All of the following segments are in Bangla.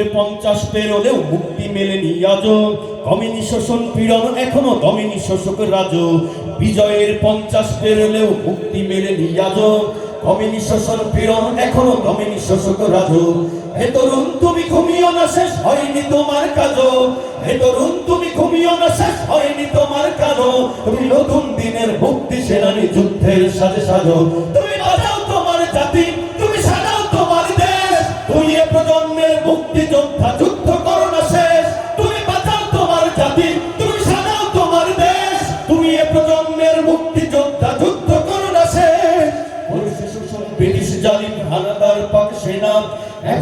বিজয়ের পঞ্চাশ পেরোলেও মুক্তি মেলেনি আজ। কমিনি শোষণ পীড়ন এখনও দমিনি শোষক রাজ। বিজয়ের পঞ্চাশ পেরোলেও মুক্তি মেলেনি আজ। কমিনি শোষণ পীড়ন এখনও দমিনি শোষক রাজ। হে তরুণ, তুমি ঘুমিও না, শেষ হয়নি তোমার কাজ। হে তরুণ, তুমি ঘুমিও না, শেষ হয়নি তোমার কাজ। তুমি নতুন দিনের মুক্তি সেনানি যুদ্ধের সাজে সাজো। তুমি বাজাও তোমার জাতি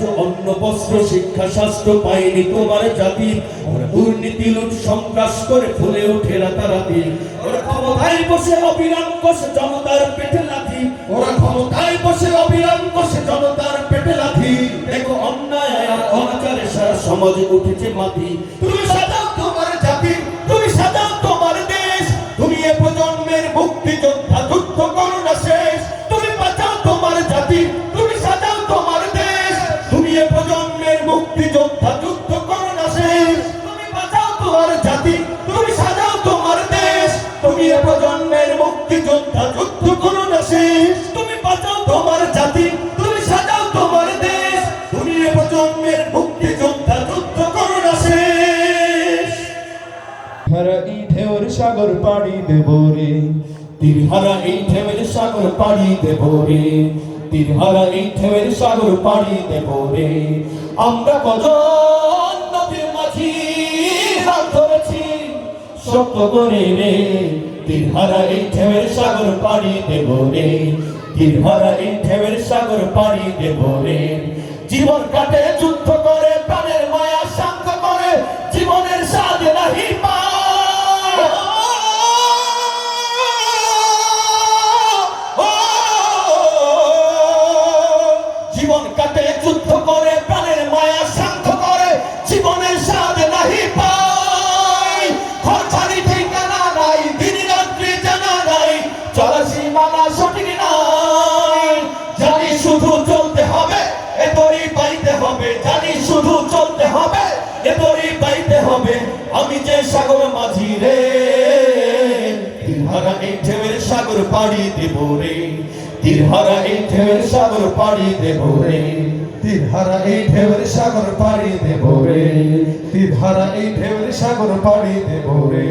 আজ অন্য বস্ত্র শিক্ষা শাস্ত্র পায়নি তোমার জাতি। দুর্নীতি লুট সন্ত্রাস করে ফুলে ওঠে রাতারাতি। ওরা ক্ষমতায় বসে অবিরাম কষে জনতার পেটে লাথি। ওরা ক্ষমতায় বসে অবিরাম কষে জনতার পেটে লাথি। দেখো অন্যায় আর অনাচারে সারা সমাজে উঠেছে মাটি। সাগর পাড়ি দেব রে। তীরহারা এই ঢেউয়ের সাগর পাড়ি দেব রে। তীরহারা এই ঢেউয়ের সাগর পাড়ি দেব রে। আমরা কজন নদীর মাঝি হাত ধরেছি শক্ত করে রে। তীরহারা এই সাগর পাড়ি দেব রে। তীরহারা এই সাগর পাড়ি দেব রে। জীবন কাটে যুদ্ধ করে, প্রাণের মায়া আমি যে সাগর মাঝি রে তিরহারা এই ঢেউয়ের সাগর পাড়ি দেব রে তিরহারা এই ঢেউয়ের সাগর পাড়ি দেব রে তিরহারা এই ঢেউয়ের সাগর পাড়ি দেব রে তিরহারা এই ঢেউয়ের সাগর পাড়ি দেব রে।